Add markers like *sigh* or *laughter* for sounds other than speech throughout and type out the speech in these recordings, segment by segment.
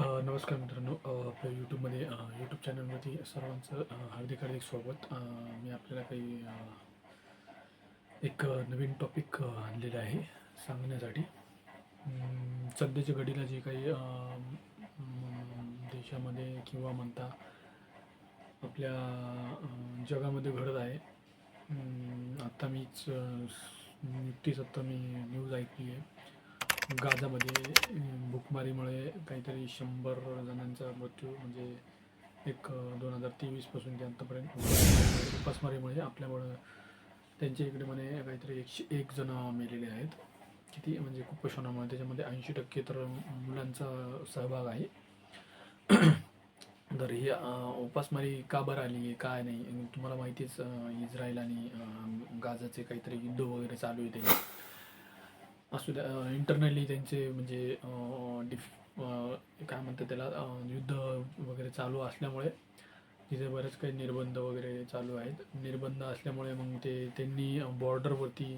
नमस्कार मित्रांनो. आपल्या यूट्यूबमध्ये यूट्यूब चॅनलमध्ये सर्वांचं हार्दिक हार्दिक स्वागत. मी आपल्याला काही एक नवीन टॉपिक आणलेलं आहे सांगण्यासाठी. सध्याच्या घडीला जे काही देशामध्ये किंवा म्हणता आपल्या जगामध्ये घडत आहे. आत्ता मीच नुकतीच आत्ता मी न्यूज ऐकली आहे. गाझामध्ये अं, भूकमारीमुळे काहीतरी शंभर जणांचा मृत्यू म्हणजे एक दोन हजार तेवीसपासून ते आत्तापर्यंत उपासमारीमुळे आपल्यामुळं त्यांच्या इकडे म्हणे काहीतरी एकशे एक जण मेलेले आहेत. किती? म्हणजे कुपोषणामुळे त्याच्यामध्ये ऐंशी टक्के तर मुलांचा सहभाग आहे. *clears throat* तर ही उपासमारी का बरं आली? आहे काय नाही? तुम्हाला माहितीच इस्रायल आणि गाझाचे काहीतरी युद्ध वगैरे चालू आहे ते असू द्या इंटरनली त्यांचे म्हणजे डिफ काय म्हणतात त्याला युद्ध वगैरे चालू असल्यामुळे तिथे बरेच काही निर्बंध वगैरे चालू आहेत. निर्बंध असल्यामुळे मग ते त्यांनी बॉर्डरवरती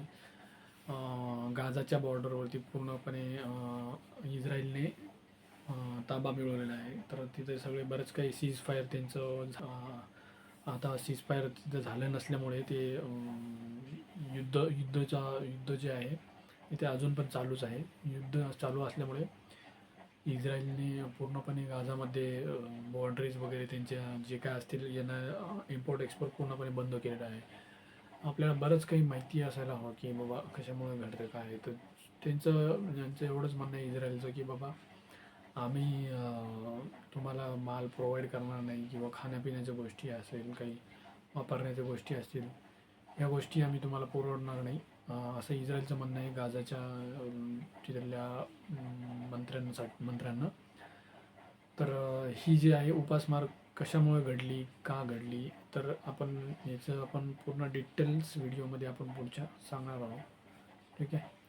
गाजाच्या बॉर्डरवरती पूर्णपणे इस्रायलने ताबा मिळवलेला आहे. तर तिथे सगळे बरेच काही सीज फायर त्यांचं आता सीज फायर तिथं झालं नसल्यामुळे ते युद्ध युद्धचा युद्ध जे आहे इथे अजून पण चालूच आहे. युद्ध चालू असल्यामुळे इस्रायलने पूर्णपणे गाझामध्ये बाँड्रीज वगैरे त्यांच्या जे काय असतील यांना इम्पोर्ट एक्सपोर्ट पूर्णपणे बंद केलेलं आहे. आपल्याला बरंच काही माहिती असायला हवं की बाबा कशामुळे घडतं काय तर त्यांचं त्यांचं एवढंच म्हणणं आहे इस्रायलचं की बाबा आम्ही तुम्हाला माल प्रोव्हाइड करणार नाही किंवा खाण्यापिण्याच्या गोष्टी असेल काही वापरण्याच्या गोष्टी असतील या गोष्टी आम्ही तुम्हाला पुरवणार नाही. असं इस्रायलचं म्हणणं आहे गाजाच्या तिथल्या मंत्र्यांसाठी मंत्र्यांना. तर ही जी आहे उपासमार कशामुळे घडली का घडली तर आपण याचं आपण पूर्ण डिटेल्स व्हिडिओमध्ये आपण पुढच्या सांगणार आहोत. ठीक आहे?